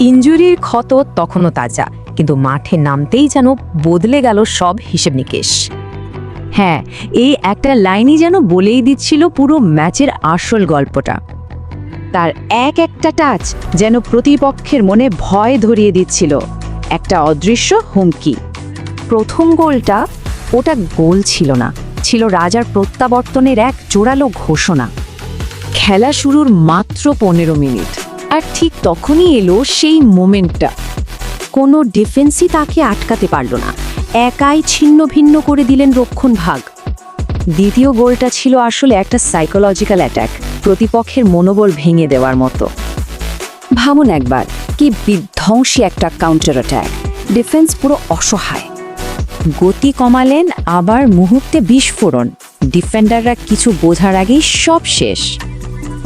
ইঞ্জুরির ক্ষত তখনও তাজা, কিন্তু মাঠে নামতেই যেন বদলে গেল সব হিসেব নিকেশ। হ্যাঁ এই একটা লাইনই যেন বলেই দিচ্ছিল পুরো ম্যাচের আসল গল্পটা। তার এক একটা টাচ যেন প্রতিপক্ষের মনে ভয় ধরিয়ে দিচ্ছিল। একটা অদৃশ্য হুমকি। প্রথম গোলটা ওটা গোল ছিল না, ছিল রাজার প্রত্যাবর্তনের এক জোরালো ঘোষণা। খেলা শুরুর মাত্র পনেরো মিনিট। আর ঠিক তখনই এলো সেই মোমেন্টটা। কোনো ডিফেন্সই তাকে আটকাতে পারল না। একাই ছিন্ন ভিন্ন করে দিলেন রক্ষণ ভাগ দ্বিতীয় গোলটা ছিল আসলে একটা সাইকোলজিক্যাল অ্যাটাক প্রতিপক্ষের মনোবল ভেঙে দেওয়ার মতো। ভাবুন একবার, কি বিধ্বংসী একটা কাউন্টার অ্যাটাক ডিফেন্স পুরো অসহায়। গতি কমালেন, আবার মুহূর্তে বিস্ফোরণ। ডিফেন্ডাররা কিছু বোঝার আগেই সব শেষ।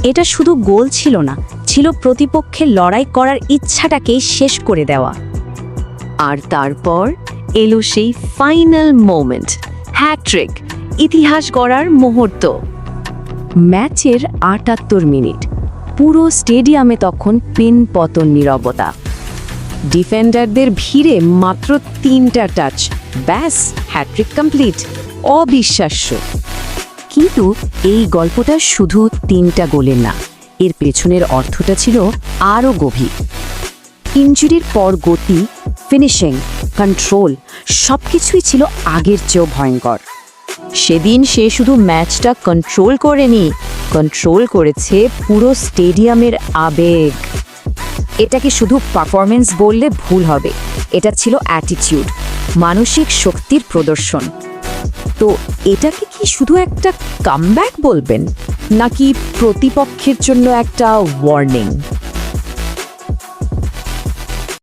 এটা শুধু গোল ছিল না ছিল প্রতিপক্ষের লড়াই করার ইচ্ছাটাকে শেষ করে দেওয়া। আর তারপর এলো সেই ফাইনাল মোমেন্ট হ্যাট্রিক ইতিহাস গড়ার মুহূর্ত। ম্যাচের আটাত্তর মিনিট, পুরো স্টেডিয়ামে তখন পিন পতন নীরবতা। ডিফেন্ডারদের ভিড়ে মাত্র তিনটা টাচ ব্যাস হ্যাট্রিক কমপ্লিট অবিশ্বাস্য। কিন্তু এই গল্পটা শুধু তিনটা গোলের না এর পেছনের অর্থটা ছিল আরও গভীর। ইঞ্জুরির পর গতি, ফিনিশিং, কন্ট্রোল সব কিছুই ছিল আগের চেয়েও ভয়ঙ্কর। সেদিন সে শুধু ম্যাচটা কন্ট্রোল করেনি, কন্ট্রোল করেছে পুরো স্টেডিয়ামের আবেগ। এটাকে শুধু পারফরমেন্স বললে ভুল হবে, এটা ছিল অ্যাটিটিউড, মানসিক শক্তির প্রদর্শন। তো এটাকে কি শুধু একটা কামব্যাক বলবেন? নাকি প্রতিপক্ষের জন্য একটা ওয়ার্নিং